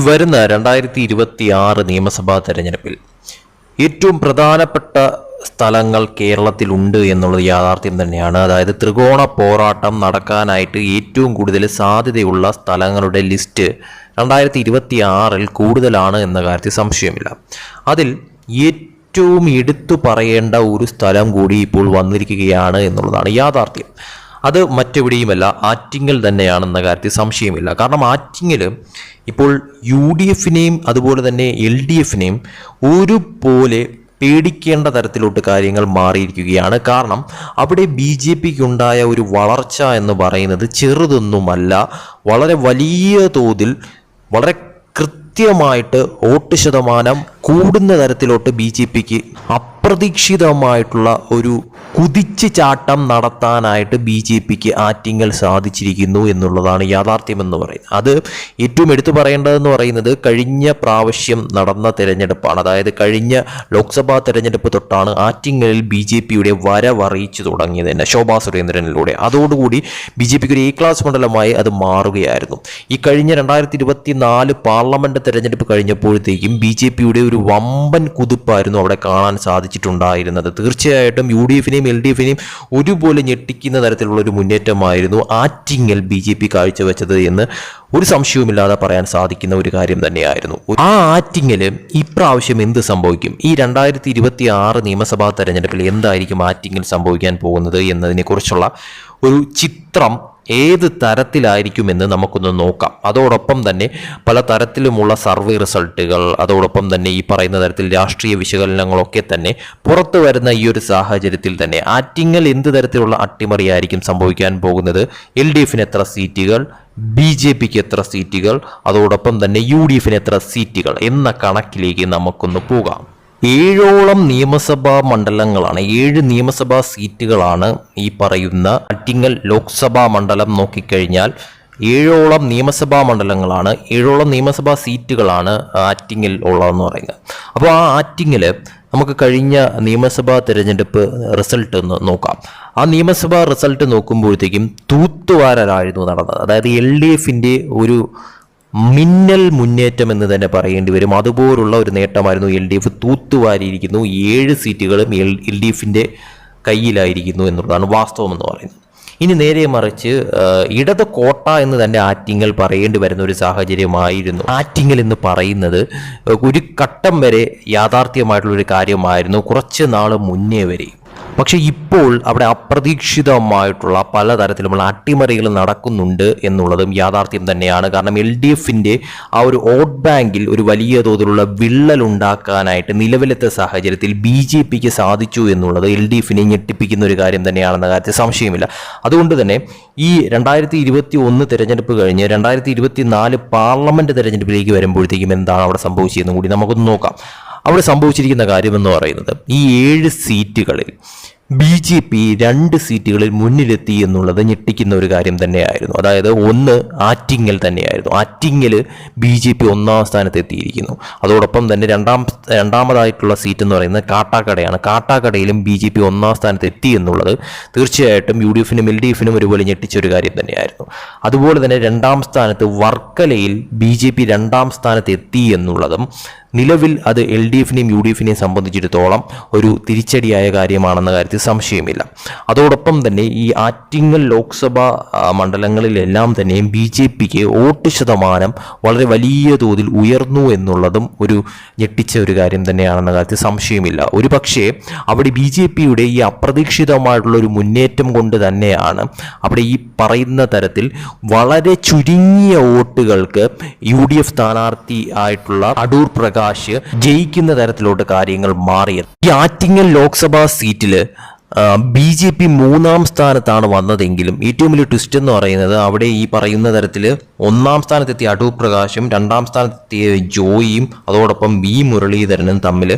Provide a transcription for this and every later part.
ഈ വരുന്ന രണ്ടായിരത്തി ഇരുപത്തി ആറ് നിയമസഭാ തെരഞ്ഞെടുപ്പിൽ ഏറ്റവും പ്രധാനപ്പെട്ട സ്ഥലങ്ങൾ കേരളത്തിലുണ്ട് എന്നുള്ളത് യാഥാർത്ഥ്യം തന്നെയാണ്. അതായത് ത്രികോണ പോരാട്ടം നടക്കാനായിട്ട് ഏറ്റവും കൂടുതൽ സാധ്യതയുള്ള സ്ഥലങ്ങളുടെ ലിസ്റ്റ് രണ്ടായിരത്തി ഇരുപത്തി ആറിൽ കൂടുതലാണ് എന്ന കാര്യത്തിൽ സംശയമില്ല. അതിൽ ഏറ്റവും എടുത്തു പറയേണ്ട ഒരു സ്ഥലം കൂടി ഇപ്പോൾ വന്നിരിക്കുകയാണ് എന്നുള്ളതാണ് യാഥാർത്ഥ്യം. അത് മറ്റെവിടെയുമല്ല ആറ്റിങ്ങൽ തന്നെയാണെന്ന കാര്യത്തിൽ സംശയമില്ല. കാരണം ആറ്റിങ്ങൽ ഇപ്പോൾ യു ഡി എഫിനെയും അതുപോലെ തന്നെ എൽ ഡി എഫിനെയും ഒരുപോലെ പേടിക്കേണ്ട തരത്തിലോട്ട് കാര്യങ്ങൾ മാറിയിരിക്കുകയാണ്. കാരണം അവിടെ ബി ജെ പിക്ക് ഉണ്ടായ ഒരു വളർച്ച എന്ന് പറയുന്നത് ചെറുതൊന്നുമല്ല. വളരെ വലിയ തോതിൽ വളരെ കൃത്യമായിട്ട് വോട്ട് ശതമാനം കൂടുന്ന തരത്തിലോട്ട് ബി ജെ പിക്ക് അപ്രതീക്ഷിതമായിട്ടുള്ള ഒരു കുതിച്ചു ചാട്ടം നടത്താനായിട്ട് ബി ജെ പിക്ക് ആറ്റിങ്ങൽ സാധിച്ചിരിക്കുന്നു എന്നുള്ളതാണ് യാഥാർത്ഥ്യമെന്ന് പറയുന്നത്. അത് ഏറ്റവും എടുത്തു പറയേണ്ടതെന്ന് പറയുന്നത് കഴിഞ്ഞ പ്രാവശ്യം നടന്ന തെരഞ്ഞെടുപ്പാണ്. അതായത് കഴിഞ്ഞ ലോക്സഭാ തെരഞ്ഞെടുപ്പ് തൊട്ടാണ് ആറ്റിങ്ങലിൽ ബി ജെ പിയുടെ വരവറിയിച്ചു തുടങ്ങിയത് തന്നെ ശോഭാ സുരേന്ദ്രനിലൂടെ. അതോടുകൂടി ബി ജെ പിക്ക് ഒരു എ ക്ലാസ് മണ്ഡലമായി അത് മാറുകയായിരുന്നു. ഈ കഴിഞ്ഞ രണ്ടായിരത്തി ഇരുപത്തി നാല് പാർലമെന്റ് തെരഞ്ഞെടുപ്പ് കഴിഞ്ഞപ്പോഴത്തേക്കും ബി ജെ പിയുടെ ഒരു വമ്പൻ കുതിപ്പായിരുന്നു അവിടെ കാണാൻ സാധിച്ചിട്ടുണ്ടായിരുന്നത് തീർച്ചയായിട്ടും യു ഡി എഫിനെയും എൽ ഡി എഫിനെയും ഒരുപോലെ ഞെട്ടിക്കുന്ന തരത്തിലുള്ള ഒരു മുന്നേറ്റമായിരുന്നു ആറ്റിങ്ങൽ ബി ജെ പി കാഴ്ചവെച്ചത് എന്ന് ഒരു സംശയവുമില്ലാതെ പറയാൻ സാധിക്കുന്ന ഒരു കാര്യം തന്നെയായിരുന്നു. ആ ആറ്റിങ്ങൽ ഇപ്രാവശ്യം എന്ത് സംഭവിക്കും? ഈ രണ്ടായിരത്തി ഇരുപത്തി ആറ് നിയമസഭാ തെരഞ്ഞെടുപ്പിൽ എന്തായിരിക്കും ആറ്റിങ്ങൽ സംഭവിക്കാൻ പോകുന്നത് എന്നതിനെക്കുറിച്ചുള്ള ഒരു ചിത്രം ഏത് തരത്തിലായിരിക്കുമെന്ന് നമുക്കൊന്ന് നോക്കാം. അതോടൊപ്പം തന്നെ പല തരത്തിലുമുള്ള സർവേ റിസൾട്ടുകൾ അതോടൊപ്പം തന്നെ ഈ പറയുന്ന തരത്തിൽ രാഷ്ട്രീയ വിശകലനങ്ങളൊക്കെ തന്നെ പുറത്തു വരുന്ന ഈ ഒരു സാഹചര്യത്തിൽ തന്നെ ആറ്റിങ്ങൽ എന്ത് തരത്തിലുള്ള അട്ടിമറിയായിരിക്കും സംഭവിക്കാൻ പോകുന്നത്? എൽ ഡി എഫിന് എത്ര സീറ്റുകൾ? ബി ജെ പിക്ക് എത്ര സീറ്റുകൾ? അതോടൊപ്പം തന്നെ യു ഡി എഫിന് എത്ര സീറ്റുകൾ? എന്ന കണക്കിലേക്ക് നമുക്കൊന്ന് പോകാം. ഏഴോളം നിയമസഭാ മണ്ഡലങ്ങളാണ് ഏഴ് നിയമസഭാ സീറ്റുകളാണ് ഈ പറയുന്ന അറ്റിങ്ങൽ ലോക്സഭാ മണ്ഡലം നോക്കിക്കഴിഞ്ഞാൽ ഏഴോളം നിയമസഭാ മണ്ഡലങ്ങളാണ് ഏഴോളം നിയമസഭാ സീറ്റുകളാണ് ആറ്റിങ്ങിൽ ഉള്ളതെന്ന് പറയുന്നത്. അപ്പോൾ ആ ആറ്റിങ്ങിൽ നമുക്ക് കഴിഞ്ഞ നിയമസഭാ തിരഞ്ഞെടുപ്പ് റിസൾട്ട് ഒന്ന് നോക്കാം. ആ നിയമസഭാ റിസൾട്ട് നോക്കുമ്പോഴത്തേക്കും തൂത്തുവാരലായിരുന്നു നടന്നത്. അതായത് എൽ ഡി എഫിന്റെ ഒരു മിന്നൽ മുന്നേറ്റം എന്ന് തന്നെ പറയേണ്ടി വരും. അതുപോലുള്ള ഒരു നേട്ടമായിരുന്നു എൽ ഡി എഫ് തൂത്തുവാരിയിരിക്കുന്നു. ഏഴ് സീറ്റുകളും എൽ എൽ ഡി എഫിന്റെ കയ്യിലായിരിക്കുന്നു എന്നുള്ളതാണ് വാസ്തവം എന്ന് പറയുന്നത്. ഇനി നേരെ മറിച്ച് ഇടത് കോട്ട എന്ന് തന്നെ ആറ്റിങ്ങൽ പറയേണ്ടി വരുന്ന ഒരു സാഹചര്യമായിരുന്നു. ആറ്റിങ്ങൽ എന്ന് പറയുന്നത് ഒരു ഘട്ടം വരെ യാഥാർത്ഥ്യമായിട്ടുള്ള ഒരു കാര്യമായിരുന്നു. കുറച്ച് നാൾ മുന്നേ വരെ പക്ഷെ ഇപ്പോൾ അവിടെ അപ്രതീക്ഷിതമായിട്ടുള്ള പലതരത്തിലുമുള്ള അട്ടിമറികൾ നടക്കുന്നുണ്ട് എന്നുള്ളതും യാഥാർത്ഥ്യം തന്നെയാണ്. കാരണം എൽ ഡി എഫിന്റെ ആ ഒരു വോട്ട് ബാങ്കിൽ ഒരു വലിയ തോതിലുള്ള വിള്ളൽ ഉണ്ടാക്കാനായിട്ട് നിലവിലത്തെ സാഹചര്യത്തിൽ ബി ജെ പിക്ക് സാധിച്ചു എന്നുള്ളത് എൽ ഡി എഫിനെ ഞെട്ടിപ്പിക്കുന്ന ഒരു കാര്യം തന്നെയാണെന്ന കാര്യത്തിൽ സംശയമില്ല. അതുകൊണ്ട് തന്നെ ഈ രണ്ടായിരത്തി ഇരുപത്തി ഒന്ന് തിരഞ്ഞെടുപ്പ് കഴിഞ്ഞ് രണ്ടായിരത്തി ഇരുപത്തി നാല് പാർലമെന്റ് തിരഞ്ഞെടുപ്പിലേക്ക് വരുമ്പോഴത്തേക്കും എന്താണ് അവിടെ സംഭവിച്ചതെന്നും കൂടി നമുക്കൊന്ന് നോക്കാം. അവിടെ സംഭവിച്ചിരിക്കുന്ന കാര്യമെന്ന് പറയുന്നത് ഈ ഏഴ് സീറ്റുകളിൽ ബി ജെ പി രണ്ട് സീറ്റുകളിൽ മുന്നിലെത്തി എന്നുള്ളത് ഞെട്ടിക്കുന്ന ഒരു കാര്യം തന്നെയായിരുന്നു. അതായത് ഒന്ന് ആറ്റിങ്ങൽ തന്നെയായിരുന്നു. ആറ്റിങ്ങൽ ബി ജെ പി ഒന്നാം സ്ഥാനത്ത് എത്തിയിരിക്കുന്നു. അതോടൊപ്പം തന്നെ രണ്ടാം രണ്ടാമതായിട്ടുള്ള സീറ്റ് എന്ന് പറയുന്നത് കാട്ടാക്കടയാണ്. കാട്ടാക്കടയിലും ബി ജെ പി ഒന്നാം സ്ഥാനത്ത് എത്തി എന്നുള്ളത് തീർച്ചയായിട്ടും യു ഡി എഫിനും എൽ ഡി എഫിനും ഒരുപോലെ ഞെട്ടിച്ച ഒരു കാര്യം തന്നെയായിരുന്നു. അതുപോലെ തന്നെ രണ്ടാം സ്ഥാനത്ത് വർക്കലയിൽ ബി ജെ പി രണ്ടാം സ്ഥാനത്ത് എത്തി എന്നുള്ളതും നിലവിൽ അത് എൽ ഡി എഫിനെയും യു ഡി എഫിനെയും സംബന്ധിച്ചിടത്തോളം ഒരു തിരിച്ചടിയായ കാര്യമാണെന്ന കാര്യത്തിൽ സംശയമില്ല. അതോടൊപ്പം തന്നെ ഈ ആറ്റിങ്ങൽ ലോക്സഭാ മണ്ഡലങ്ങളിലെല്ലാം തന്നെയും ബി ജെ പിക്ക് വോട്ട് ശതമാനം വളരെ വലിയ തോതിൽ ഉയർന്നു എന്നുള്ളതും ഒരു ഞെട്ടിച്ച ഒരു കാര്യം തന്നെയാണെന്ന കാര്യത്തിൽ സംശയമില്ല. ഒരു പക്ഷേ അവിടെ ബി ജെ പിയുടെ ഈ അപ്രതീക്ഷിതമായിട്ടുള്ള ഒരു മുന്നേറ്റം കൊണ്ട് തന്നെയാണ് അവിടെ ഈ പറയുന്ന തരത്തിൽ വളരെ ചുരുങ്ങിയ വോട്ടുകൾക്ക് യു ഡി എഫ് സ്ഥാനാർത്ഥി ആയിട്ടുള്ള അടൂർ പ്രകാശ് ജയിക്കുന്ന തരത്തിലോട്ട് കാര്യങ്ങൾ മാറിയത്. ഈ ആറ്റിങ്ങൽ ലോക്സഭാ സീറ്റിൽ ബി ജെ പി മൂന്നാം സ്ഥാനത്താണ് വന്നതെങ്കിലും ഏറ്റവും വലിയ ട്വിസ്റ്റ് എന്ന് പറയുന്നത് അവിടെ ഈ പറയുന്ന തരത്തിൽ ഒന്നാം സ്ഥാനത്തെത്തിയ അടൂർ പ്രകാശും രണ്ടാം സ്ഥാനത്തെത്തിയ ജോയിയും അതോടൊപ്പം വി മുരളീധരനും തമ്മിൽ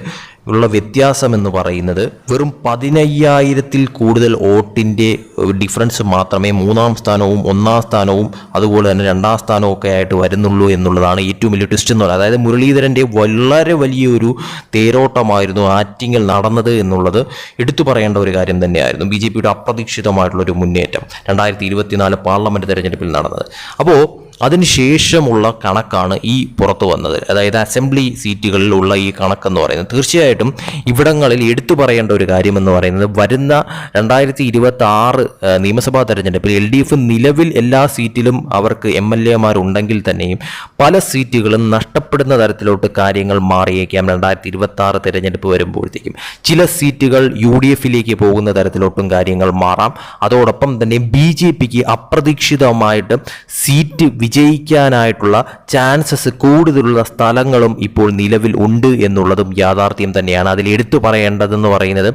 ഉള്ള വ്യത്യാസം എന്ന് പറയുന്നത് വെറും പതിനയ്യായിരത്തിൽ കൂടുതൽ വോട്ടിന്റെ ഡിഫറൻസ് മാത്രമേ മൂന്നാം സ്ഥാനവും ഒന്നാം സ്ഥാനവും അതുപോലെ തന്നെ രണ്ടാം സ്ഥാനവും ഒക്കെ ആയിട്ട് വരുന്നുള്ളൂ എന്നുള്ളതാണ് ഏറ്റവും വലിയ ട്വിസ്റ്റ് എന്ന് പറയുന്നത്. അതായത് മുരളീധരന്റെ വളരെ വലിയൊരു തേരോട്ടമായിരുന്നു ആറ്റിങ്ങിൽ നടന്നത് എന്നുള്ളത് എടുത്തു പറയേണ്ട ഒരു കാര്യം തന്നെയായിരുന്നു. ബി ജെ പിയുടെ അപ്രതീക്ഷിതമായിട്ടുള്ളൊരു മുന്നേറ്റം രണ്ടായിരത്തി ഇരുപത്തിനാല് പാർലമെന്റ് തെരഞ്ഞെടുപ്പിൽ നടന്നത്. അപ്പോൾ അതിനുശേഷമുള്ള കണക്കാണ് ഈ പുറത്തു വന്നത്. അതായത് അസംബ്ലി സീറ്റുകളിലുള്ള ഈ കണക്കെന്ന് പറയുന്നത്. തീർച്ചയായിട്ടും ഇവിടങ്ങളിൽ എടുത്തു പറയേണ്ട ഒരു കാര്യമെന്ന് പറയുന്നത് വരുന്ന രണ്ടായിരത്തി ഇരുപത്തി ആറ് നിയമസഭാ തെരഞ്ഞെടുപ്പിൽ എൽ ഡി എഫ് നിലവിൽ എല്ലാ സീറ്റിലും അവർക്ക് എം എൽ എമാരുണ്ടെങ്കിൽ തന്നെയും പല സീറ്റുകളും നഷ്ടപ്പെടുന്ന തരത്തിലോട്ട് കാര്യങ്ങൾ മാറിയേക്കാം. രണ്ടായിരത്തി ഇരുപത്തി ആറ് തെരഞ്ഞെടുപ്പ് വരുമ്പോഴത്തേക്കും ചില സീറ്റുകൾ യു ഡി എഫിലേക്ക് പോകുന്ന തരത്തിലോട്ടും കാര്യങ്ങൾ മാറാം. അതോടൊപ്പം തന്നെ ബി ജെ പിക്ക് അപ്രതീക്ഷിതമായിട്ട് സീറ്റ് വിജയിക്കാനായിട്ടുള്ള ചാൻസസ് കൂടുതലുള്ള സ്ഥലങ്ങളും ഇപ്പോൾ നിലവിൽ ഉണ്ട് എന്നുള്ളതും യാഥാർത്ഥ്യം തന്നെയാണ്. അതിൽ എടുത്തു പറയേണ്ടതെന്ന് പറയുന്നത്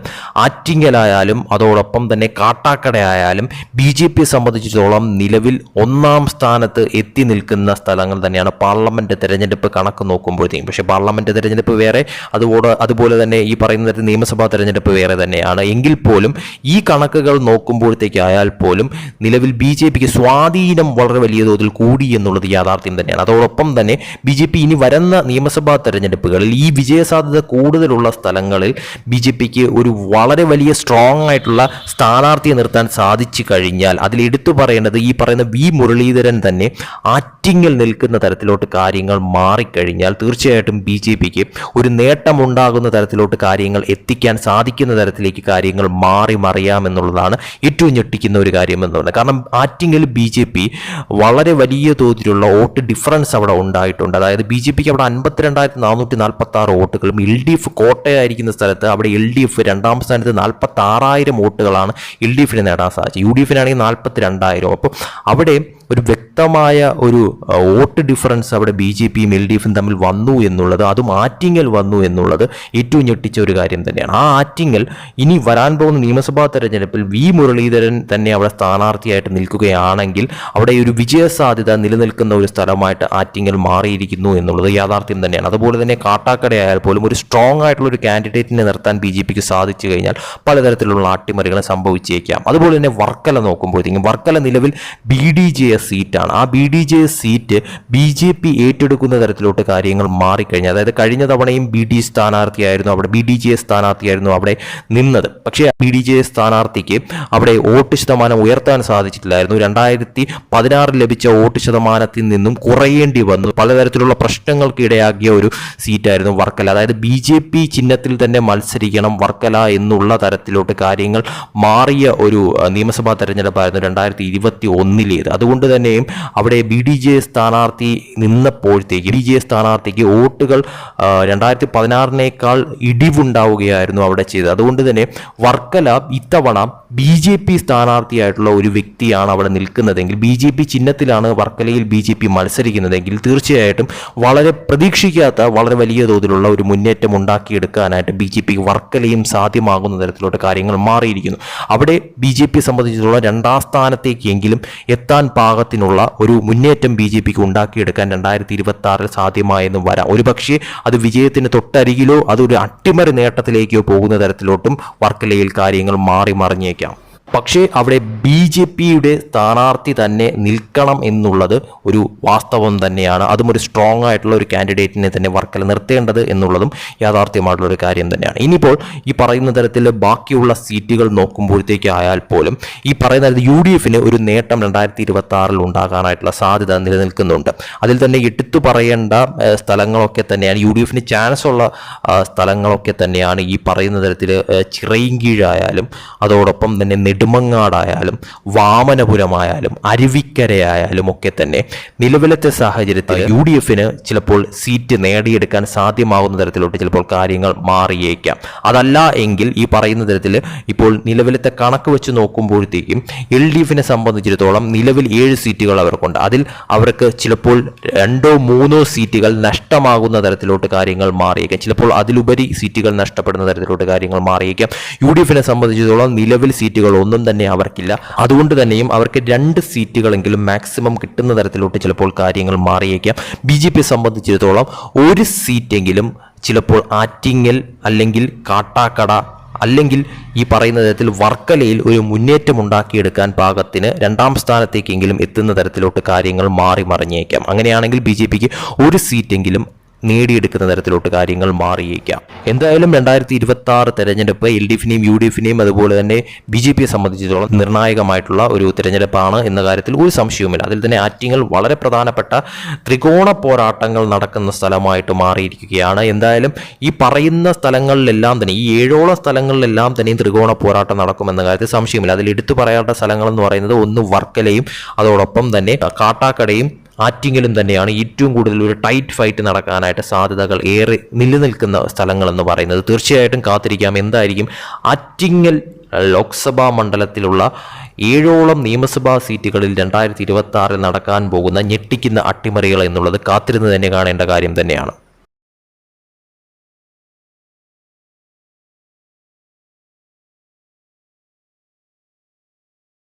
ആറ്റിങ്ങലായാലും അതോടൊപ്പം തന്നെ കാട്ടാക്കടയായാലും ബി ജെ പിയെ സംബന്ധിച്ചിടത്തോളം നിലവിൽ ഒന്നാം സ്ഥാനത്ത് എത്തി നിൽക്കുന്ന സ്ഥലങ്ങൾ തന്നെയാണ് പാർലമെന്റ് തെരഞ്ഞെടുപ്പ് കണക്ക് നോക്കുമ്പോഴത്തേക്കും. പക്ഷേ പാർലമെന്റ് തെരഞ്ഞെടുപ്പ് വേറെ അതുപോലെ അതുപോലെ തന്നെ ഈ പറയുന്ന തരത്തിൽ നിയമസഭാ തെരഞ്ഞെടുപ്പ് വേറെ തന്നെയാണ്. എങ്കിൽ പോലും ഈ കണക്കുകൾ നോക്കുമ്പോഴത്തേക്കായാൽ പോലും നിലവിൽ ബി ജെ പിക്ക് സ്വാധീനം വളരെ വലിയ തോതിൽ കൂടി എന്നുള്ളത് യാഥാർത്ഥ്യം തന്നെയാണ്. അതോടൊപ്പം തന്നെ ബി ജെ പി ഇനി വരുന്ന നിയമസഭാ തെരഞ്ഞെടുപ്പുകളിൽ ഈ വിജയസാധ്യത കൂടുതലുള്ള സ്ഥലങ്ങളിൽ ബി ജെ പിക്ക് ഒരു വളരെ വലിയ സ്ട്രോങ് ആയിട്ടുള്ള സ്ഥാനാർത്ഥിയെ നിർത്താൻ സാധിച്ചു കഴിഞ്ഞാൽ അതിൽ എടുത്തു പറയേണ്ടത് ഈ പറയുന്ന വി മുരളീധരൻ തന്നെ ആറ്റിങ്ങിൽ നിൽക്കുന്ന തരത്തിലോട്ട് കാര്യങ്ങൾ മാറിക്കഴിഞ്ഞാൽ തീർച്ചയായിട്ടും ബി ജെ പിക്ക് ഒരു നേട്ടമുണ്ടാകുന്ന തരത്തിലോട്ട് കാര്യങ്ങൾ എത്തിക്കാൻ സാധിക്കുന്ന തരത്തിലേക്ക് കാര്യങ്ങൾ മാറി മറിയാമെന്നുള്ളതാണ് ഏറ്റവും ഞെട്ടിക്കുന്ന ഒരു കാര്യം എന്ന് പറയുന്നത് കാരണം ആറ്റിങ്ങിൽ ബി ജെ പി വളരെ വലിയ തോതിലുള്ള വോട്ട് ഡിഫറൻസ് അവിടെ ഉണ്ടായിട്ടുണ്ട്. അതായത് ബി ജെ പിക്ക് അവിടെ അൻപത്തിരണ്ടായിരത്തി നാനൂറ്റി നാൽപ്പത്തി ആറ് വോട്ടുകളും എൽ ഡി എഫ് കോട്ടയായിരിക്കുന്ന സ്ഥലത്ത് അവിടെ എൽ ഡി എഫ് രണ്ടാം സ്ഥാനത്ത് നാൽപ്പത്തി ആറായിരം വോട്ടുകളാണ് എൽ ഡി എഫിന് നേടാൻ സാധിച്ചത്. യു ഡി എഫിനാണെങ്കിൽ നാൽപ്പത്തി രണ്ടായിരം അപ്പോൾ അവിടെ ഒരു വ്യക്തമായ ഒരു വോട്ട് ഡിഫറൻസ് അവിടെ ബി ജെ പിയും എൽ ഡി എഫും തമ്മിൽ വന്നു എന്നുള്ളത് അതും ആറ്റിങ്ങൽ വന്നു എന്നുള്ളത് ഏറ്റവും ഞെട്ടിച്ച ഒരു കാര്യം തന്നെയാണ്. ആ ആറ്റിങ്ങൽ ഇനി വരാൻ പോകുന്ന നിയമസഭാ തെരഞ്ഞെടുപ്പിൽ വി മുരളീധരൻ തന്നെ അവിടെ സ്ഥാനാർത്ഥിയായിട്ട് നിൽക്കുകയാണെങ്കിൽ അവിടെ ഒരു വിജയസാധ്യത നിലനിൽക്കുന്ന ഒരു സ്ഥലമായിട്ട് ആറ്റിങ്ങൽ മാറിയിരിക്കുന്നു എന്നുള്ളത് യാഥാർത്ഥ്യം തന്നെയാണ്. അതുപോലെ തന്നെ കാട്ടാക്കടയായാൽ പോലും ഒരു സ്ട്രോങ് ആയിട്ടുള്ള ഒരു കാൻഡിഡേറ്റിനെ നിർത്താൻ ബി ജെ പിക്ക് സാധിച്ചു കഴിഞ്ഞാൽ പലതരത്തിലുള്ള അട്ടിമറികൾ സംഭവിച്ചേക്കാം. അതുപോലെ തന്നെ വർക്കല നോക്കുമ്പോഴത്തേക്കും വർക്കല നിലവിൽ ബി ഡി ജെ എസ് സീറ്റാണ് ആ B D J S seat B J P ഏറ്റെടുക്കുന്ന തരത്തിലോട്ട് കാര്യങ്ങൾ മാറിക്കഴിഞ്ഞു. അതായത് കഴിഞ്ഞ തവണയും ബി ഡി സ്ഥാനാർത്ഥിയായിരുന്നു അവിടെ ബി ഡി ജെ സ്ഥാനാർത്ഥിയായിരുന്നു അവിടെ നിന്നത്. പക്ഷേ ബി ഡി ജെ സ്ഥാനാർത്ഥിക്ക് അവിടെ വോട്ട് ശതമാനം ഉയർത്താൻ സാധിച്ചിട്ടില്ലായിരുന്നു. രണ്ടായിരത്തി പതിനാറിൽ ലഭിച്ച വോട്ട് ശതമാനത്തിൽ നിന്നും കുറയേണ്ടി വന്നു. പലതരത്തിലുള്ള പ്രശ്നങ്ങൾക്ക് ഇടയാക്കിയ ഒരു സീറ്റായിരുന്നു വർക്കല. അതായത് ബി ജെ പി ചിഹ്നത്തിൽ തന്നെ മത്സരിക്കണം വർക്കല എന്നുള്ള തരത്തിലോട്ട് കാര്യങ്ങൾ മാറിയ ഒരു നിയമസഭാ തെരഞ്ഞെടുപ്പായിരുന്നു രണ്ടായിരത്തി ഇരുപത്തി ഒന്നിലേത് അതുകൊണ്ട് തന്നെയും അവിടെ ബി ഡി ജെ സ്ഥാനാർത്ഥി നിന്നപ്പോഴത്തേക്ക് ബി ജെ സ്ഥാനാർത്ഥിക്ക് വോട്ടുകൾ രണ്ടായിരത്തി പതിനാറിനേക്കാൾ ഇടിവുണ്ടാവുകയായിരുന്നു അവിടെ ചെയ്തത്. അതുകൊണ്ട് തന്നെ വർക്കല ഇത്തവണ ബി ജെ പി സ്ഥാനാർത്ഥിയായിട്ടുള്ള ഒരു വ്യക്തിയാണ് അവിടെ നിൽക്കുന്നതെങ്കിൽ ബി ജെ പി ചിഹ്നത്തിലാണ് വർക്കലയിൽ ബി ജെ പി മത്സരിക്കുന്നതെങ്കിൽ തീർച്ചയായിട്ടും വളരെ പ്രതീക്ഷിക്കാത്ത വളരെ വലിയ തോതിലുള്ള ഒരു മുന്നേറ്റം ഉണ്ടാക്കിയെടുക്കാനായിട്ട് ബി ജെ പിക്ക് വർക്കലയും സാധ്യമാകുന്ന തരത്തിലോട്ട് കാര്യങ്ങൾ മാറിയിരിക്കുന്നു. അവിടെ ബി ജെ പിയെ സംബന്ധിച്ചിടത്തോളം രണ്ടാം സ്ഥാനത്തേക്കെങ്കിലും എത്താൻ പാകത്തിനുള്ള ഒരു മുന്നേറ്റം ബി ജെ പിക്ക് ഉണ്ടാക്കിയെടുക്കാൻ രണ്ടായിരത്തി ഇരുപത്തി ആറിൽ സാധ്യമായെന്നും വരാം. ഒരുപക്ഷെ അത് വിജയത്തിന് തൊട്ടരികിലോ അതൊരു അട്ടിമറി നേട്ടത്തിലേക്കോ പോകുന്ന തരത്തിലോട്ടും വർക്കലയിൽ കാര്യങ്ങൾ മാറി മറിഞ്ഞേക്കാം. പക്ഷേ അവിടെ ബി ജെ പിയുടെ സ്ഥാനാർത്ഥി തന്നെ നിൽക്കണം എന്നുള്ളത് ഒരു വാസ്തവം തന്നെയാണ്. അതും ഒരു സ്ട്രോങ് ആയിട്ടുള്ള ഒരു കാൻഡിഡേറ്റിനെ തന്നെ വർക്കല നിർത്തേണ്ടത് എന്നുള്ളതും യാഥാർത്ഥ്യമായിട്ടുള്ള ഒരു കാര്യം തന്നെയാണ്. ഇനിയിപ്പോൾ ഈ പറയുന്ന തരത്തിൽ ബാക്കിയുള്ള സീറ്റുകൾ നോക്കുമ്പോഴത്തേക്ക് ആയാൽ പോലും ഈ പറയുന്ന തരത്തിൽ യു ഡി എഫിന് ഒരു നേട്ടം രണ്ടായിരത്തി ഇരുപത്തി ആറിൽ ഉണ്ടാകാനായിട്ടുള്ള സാധ്യത നിലനിൽക്കുന്നുണ്ട്. അതിൽ തന്നെ എടുത്തു പറയേണ്ട സ്ഥലങ്ങളൊക്കെ തന്നെയാണ് യു ഡി എഫിന് ചാൻസ് ഉള്ള സ്ഥലങ്ങളൊക്കെ തന്നെയാണ് ഈ പറയുന്ന തരത്തിൽ ചിറയിൻകീഴായാലും അതോടൊപ്പം തന്നെ നെടുമങ്ങാടായാലും വാമനപുരമായാലും അരുവിക്കരയായാലും ഒക്കെ തന്നെ നിലവിലത്തെ സാഹചര്യത്തിൽ യു ഡി എഫിന് ചിലപ്പോൾ സീറ്റ് നേടിയെടുക്കാൻ സാധ്യമാകുന്ന തരത്തിലോട്ട് ചിലപ്പോൾ കാര്യങ്ങൾ മാറിയേക്കാം. അതല്ല എങ്കിൽ ഈ പറയുന്ന തരത്തിൽ ഇപ്പോൾ നിലവിലത്തെ കണക്ക് വെച്ച് നോക്കുമ്പോഴത്തേക്കും എൽ ഡി എഫിനെ സംബന്ധിച്ചിടത്തോളം നിലവിൽ ഏഴ് സീറ്റുകൾ അവർക്കുണ്ട്. അതിൽ അവർക്ക് ചിലപ്പോൾ രണ്ടോ മൂന്നോ സീറ്റുകൾ നഷ്ടമാകുന്ന തരത്തിലോട്ട് കാര്യങ്ങൾ മാറിയേക്കാം. ചിലപ്പോൾ അതിലുപരി സീറ്റുകൾ നഷ്ടപ്പെടുന്ന തരത്തിലോട്ട് കാര്യങ്ങൾ മാറിയേക്കാം. യു ഡി എഫിനെ സംബന്ധിച്ചിടത്തോളം നിലവിൽ സീറ്റുകൾ ഒന്നും തന്നെ അവർക്കില്ല. അതുകൊണ്ട് തന്നെയും അവർക്ക് രണ്ട് സീറ്റുകളെങ്കിലും മാക്സിമം കിട്ടുന്ന തരത്തിലോട്ട് ചിലപ്പോൾ കാര്യങ്ങൾ മാറിയേക്കാം. ബി ജെ പിയെ സംബന്ധിച്ചിടത്തോളം ഒരു സീറ്റെങ്കിലും ചിലപ്പോൾ ആറ്റിങ്ങൽ അല്ലെങ്കിൽ കാട്ടാക്കട അല്ലെങ്കിൽ ഈ പറയുന്ന തരത്തിൽ വർക്കലയിൽ ഒരു മുന്നേറ്റം ഉണ്ടാക്കിയെടുക്കാൻ പാകത്തിന് രണ്ടാം സ്ഥാനത്തേക്കെങ്കിലും എത്തുന്ന തരത്തിലോട്ട് കാര്യങ്ങൾ മാറി മറിഞ്ഞേക്കാം. അങ്ങനെയാണെങ്കിൽ ബി ജെ പിക്ക് ഒരു സീറ്റെങ്കിലും നേടിയെടുക്കുന്ന തരത്തിലോട്ട് കാര്യങ്ങൾ മാറിയേക്കാം. എന്തായാലും രണ്ടായിരത്തി ഇരുപത്തി ആറ് തെരഞ്ഞെടുപ്പ് എൽ ഡി എഫിനെയും യു ഡി എഫിനെയും അതുപോലെ തന്നെ ബി ജെ പിയെ സംബന്ധിച്ചിടത്തോളം നിർണായകമായിട്ടുള്ള ഒരു തെരഞ്ഞെടുപ്പാണ് എന്ന കാര്യത്തിൽ ഒരു സംശയവുമില്ല. അതിൽ തന്നെ ആറ്റിങ്ങൾ വളരെ പ്രധാനപ്പെട്ട ത്രികോണ പോരാട്ടങ്ങൾ നടക്കുന്ന സ്ഥലമായിട്ട് മാറിയിരിക്കുകയാണ്. എന്തായാലും ഈ പറയുന്ന സ്ഥലങ്ങളിലെല്ലാം തന്നെ ഈ ഏഴോളം സ്ഥലങ്ങളിലെല്ലാം തന്നെയും ത്രികോണ പോരാട്ടം നടക്കുമെന്ന കാര്യത്തിൽ സംശയമില്ല. അതിൽ എടുത്തു സ്ഥലങ്ങൾ എന്ന് പറയുന്നത് ഒന്ന് വർക്കലയും അതോടൊപ്പം തന്നെ കാട്ടാക്കടയും ആറ്റിങ്ങലും തന്നെയാണ് ഏറ്റവും കൂടുതൽ ഒരു ടൈറ്റ് ഫൈറ്റ് നടക്കാനായിട്ട് സാധ്യതകൾ ഏറെ നിലനിൽക്കുന്ന സ്ഥലങ്ങളെന്ന് പറയുന്നത്. തീർച്ചയായിട്ടും കാത്തിരിക്കാം. എന്തായിരിക്കും? ആറ്റിങ്ങൽ ലോക്സഭാ മണ്ഡലത്തിലുള്ള ഏഴോളം നിയമസഭാ സീറ്റുകളിൽ രണ്ടായിരത്തി ഇരുപത്തി ആറിൽ നടക്കാൻ പോകുന്ന ഞെട്ടിക്കുന്ന അട്ടിമറികൾ എന്നുള്ളത് കാത്തിരുന്ന് തന്നെ കാണേണ്ട കാര്യം തന്നെയാണ്.